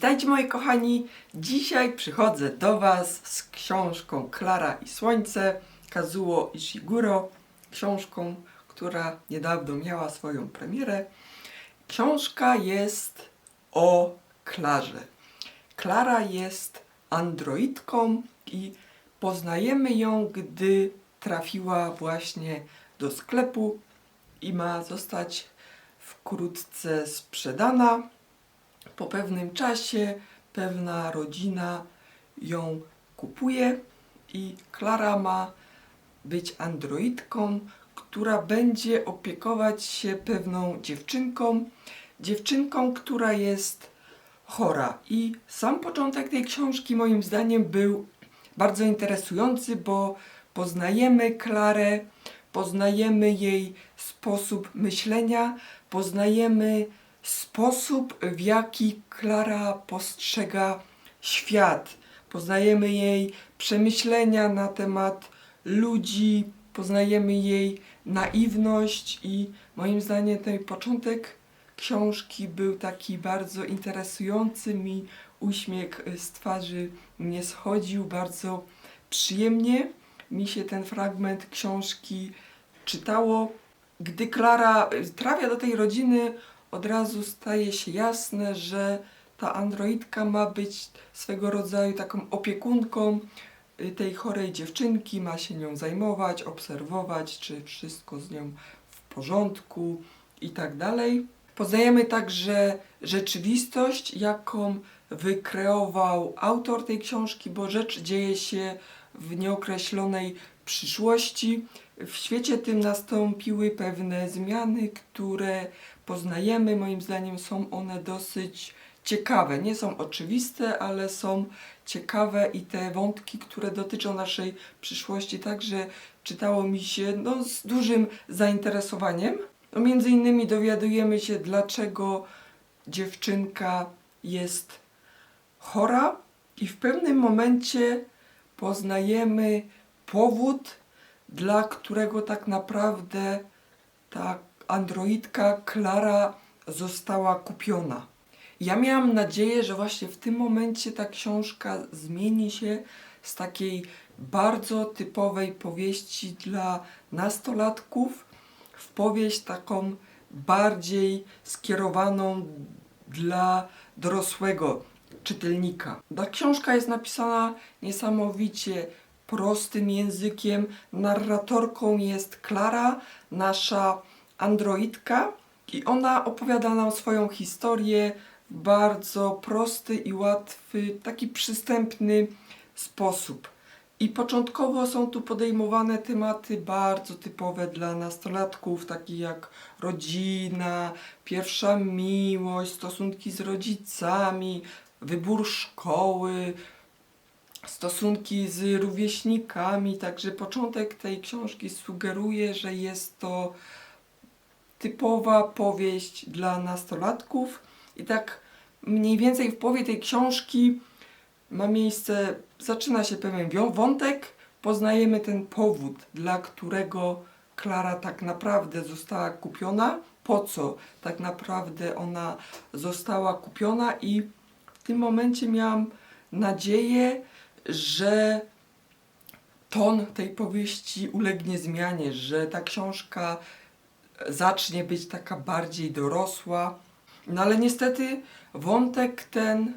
Witajcie moi kochani. Dzisiaj przychodzę do Was z książką Klara i Słońce Kazuo Ishiguro. Książką, która niedawno miała swoją premierę. Książka jest o Klarze. Klara jest androidką i poznajemy ją, gdy trafiła właśnie do sklepu i ma zostać wkrótce sprzedana. Po pewnym czasie pewna rodzina ją kupuje i Klara ma być androidką, która będzie opiekować się pewną dziewczynką, dziewczynką, która jest chora. I sam początek tej książki moim zdaniem był bardzo interesujący, bo poznajemy Klarę, poznajemy jej sposób myślenia, poznajemy sposób, w jaki Klara postrzega świat. Poznajemy jej przemyślenia na temat ludzi, poznajemy jej naiwność i moim zdaniem ten początek książki był taki bardzo interesujący. Mi uśmiech z twarzy nie schodził, bardzo przyjemnie mi się ten fragment książki czytało. Gdy Klara trafia do tej rodziny, od razu staje się jasne, że ta androidka ma być swego rodzaju taką opiekunką y, tej chorej dziewczynki, ma się nią zajmować, obserwować, czy wszystko z nią w porządku i tak dalej. Poznajemy także rzeczywistość, jaką wykreował autor tej książki, bo rzecz dzieje się w nieokreślonej przyszłości. W świecie tym nastąpiły pewne zmiany, które poznajemy. Moim zdaniem są one dosyć ciekawe. Nie są oczywiste, ale są ciekawe i te wątki, które dotyczą naszej przyszłości, także czytało mi się no, z dużym zainteresowaniem. No, między innymi dowiadujemy się, dlaczego dziewczynka jest chora i w pewnym momencie poznajemy powód, dla którego tak naprawdę ta androidka Klara została kupiona. Ja miałam nadzieję, że właśnie w tym momencie ta książka zmieni się z takiej bardzo typowej powieści dla nastolatków w powieść taką bardziej skierowaną dla dorosłego czytelnika. Ta książka jest napisana niesamowicie prostym językiem. Narratorką jest Klara, nasza androidka, i ona opowiada nam swoją historię w bardzo prosty i łatwy, taki przystępny sposób. I początkowo są tu podejmowane tematy bardzo typowe dla nastolatków, takie jak rodzina, pierwsza miłość, stosunki z rodzicami, wybór szkoły, stosunki z rówieśnikami. Także początek tej książki sugeruje, że jest to typowa powieść dla nastolatków. I tak mniej więcej w połowie tej książki ma miejsce, zaczyna się pewien wątek, poznajemy ten powód, dla którego Klara tak naprawdę została kupiona, po co tak naprawdę ona została kupiona i w tym momencie miałam nadzieję, że ton tej powieści ulegnie zmianie, że ta książka zacznie być taka bardziej dorosła. No ale niestety wątek ten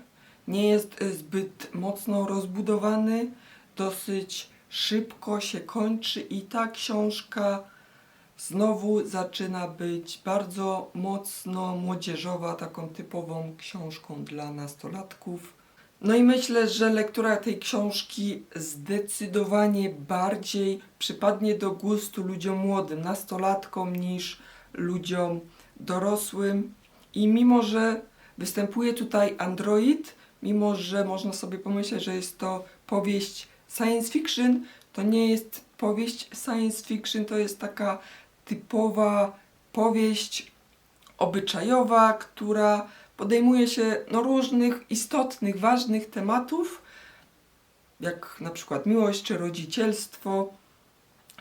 nie jest zbyt mocno rozbudowany, dosyć szybko się kończy i ta książka znowu zaczyna być bardzo mocno młodzieżowa, taką typową książką dla nastolatków. No i myślę, że lektura tej książki zdecydowanie bardziej przypadnie do gustu ludziom młodym, nastolatkom niż ludziom dorosłym. I mimo, że występuje tutaj android, mimo, że można sobie pomyśleć, że jest to powieść science fiction, to nie jest powieść science fiction, to jest taka typowa powieść obyczajowa, która podejmuje się no, różnych istotnych, ważnych tematów, jak na przykład miłość, czy rodzicielstwo,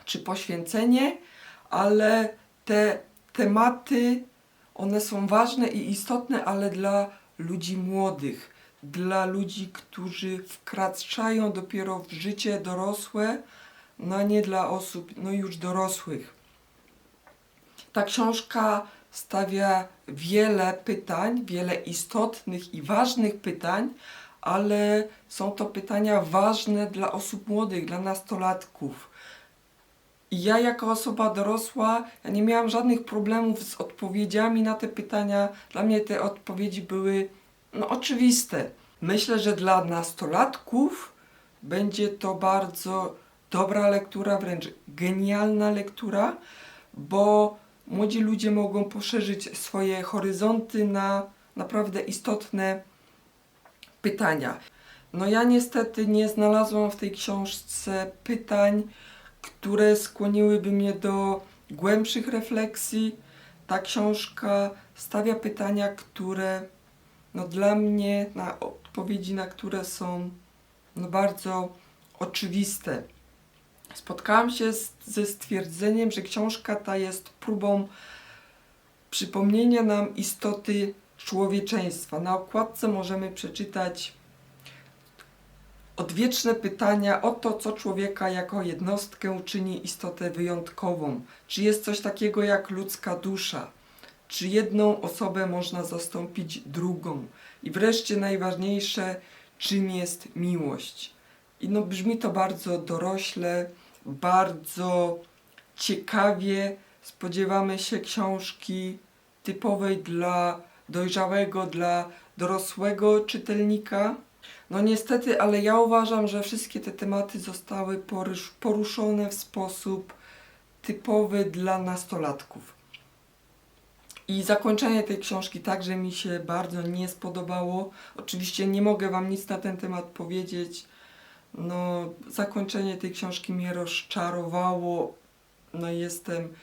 czy poświęcenie, ale te tematy, one są ważne i istotne, ale dla ludzi młodych. dla ludzi, którzy wkraczają dopiero w życie dorosłe, no nie dla osób no już dorosłych. Ta książka stawia wiele pytań, wiele istotnych i ważnych pytań, ale są to pytania ważne dla osób młodych, dla nastolatków. I ja jako osoba dorosła, ja nie miałam żadnych problemów z odpowiedziami na te pytania. Dla mnie te odpowiedzi były no, oczywiste. Myślę, że dla nastolatków będzie to bardzo dobra lektura, wręcz genialna lektura, bo młodzi ludzie mogą poszerzyć swoje horyzonty na naprawdę istotne pytania. No ja niestety nie znalazłam w tej książce pytań, które skłoniłyby mnie do głębszych refleksji. Ta książka stawia pytania, które no dla mnie, na odpowiedzi na które są no bardzo oczywiste. Spotkałam się z, ze stwierdzeniem, że książka ta jest próbą przypomnienia nam istoty człowieczeństwa. Na okładce możemy przeczytać odwieczne pytania o to, co człowieka jako jednostkę czyni istotę wyjątkową. Czy jest coś takiego jak ludzka dusza? Czy jedną osobę można zastąpić drugą? I wreszcie najważniejsze, czym jest miłość? I no brzmi to bardzo dorośle, bardzo ciekawie. Spodziewamy się książki typowej dla dojrzałego, dla dorosłego czytelnika. No niestety, ale ja uważam, że wszystkie te tematy zostały porusz- poruszone w sposób typowy dla nastolatków. I zakończenie tej książki także mi się bardzo nie spodobało. Oczywiście nie mogę Wam nic na ten temat powiedzieć. No, zakończenie tej książki mnie rozczarowało. No, jestem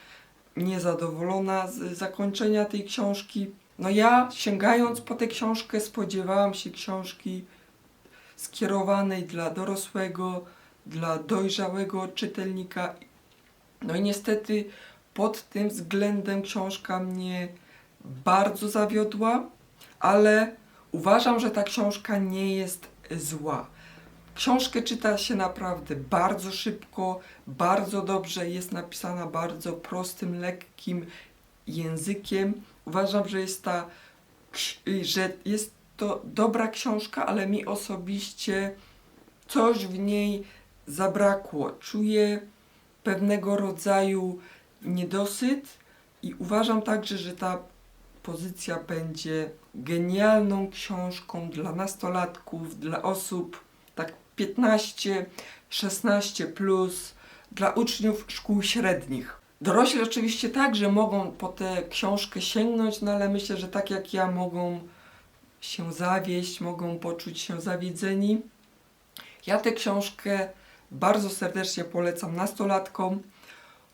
niezadowolona z zakończenia tej książki. No, ja sięgając po tę książkę, spodziewałam się książki skierowanej dla dorosłego, dla dojrzałego czytelnika. No i niestety pod tym względem książka mnie bardzo zawiodła, ale uważam, że ta książka nie jest zła. Książkę czyta się naprawdę bardzo szybko, bardzo dobrze, jest napisana bardzo prostym, lekkim językiem. Uważam, że jest ta, że jest to dobra książka, ale mi osobiście coś w niej zabrakło. Czuję pewnego rodzaju niedosyt i uważam także, że ta pozycja będzie genialną książką dla nastolatków, dla osób tak 15-16 plus, dla uczniów szkół średnich. Dorośli oczywiście także mogą po tę książkę sięgnąć, no ale myślę, że tak jak ja mogą się zawieść, mogą poczuć się zawiedzeni. Ja tę książkę bardzo serdecznie polecam nastolatkom.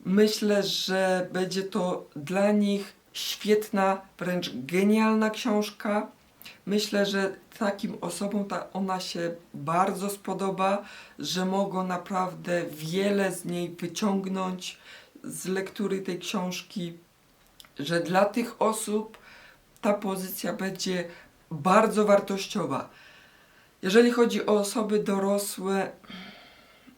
Myślę, że będzie to dla nich świetna, wręcz genialna książka. Myślę, że takim osobom ta, ona się bardzo spodoba, że mogą naprawdę wiele z niej wyciągnąć z lektury tej książki, że dla tych osób ta pozycja będzie bardzo wartościowa. Jeżeli chodzi o osoby dorosłe,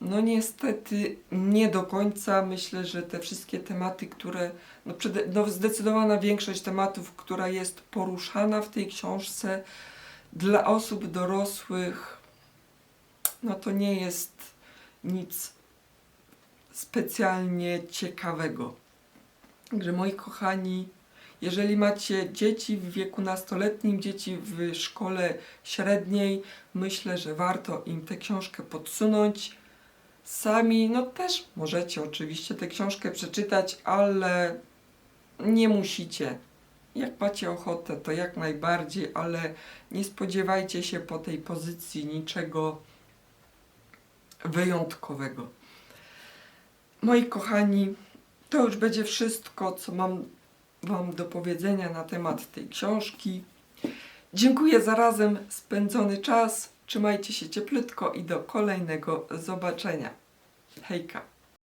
no niestety nie do końca. Myślę, że te wszystkie tematy, które, no, przede, no zdecydowana większość tematów, która jest poruszana w tej książce dla osób dorosłych, no to nie jest nic specjalnie ciekawego. Także moi kochani, jeżeli macie dzieci w wieku nastoletnim, dzieci w szkole średniej, myślę, że warto im tę książkę podsunąć. Sami, no też możecie oczywiście tę książkę przeczytać, ale nie musicie. Jak macie ochotę, to jak najbardziej, ale nie spodziewajcie się po tej pozycji niczego wyjątkowego. Moi kochani, to już będzie wszystko, co mam Wam do powiedzenia na temat tej książki. Dziękuję za razem spędzony czas. Trzymajcie się cieplutko i do kolejnego zobaczenia. Hejka!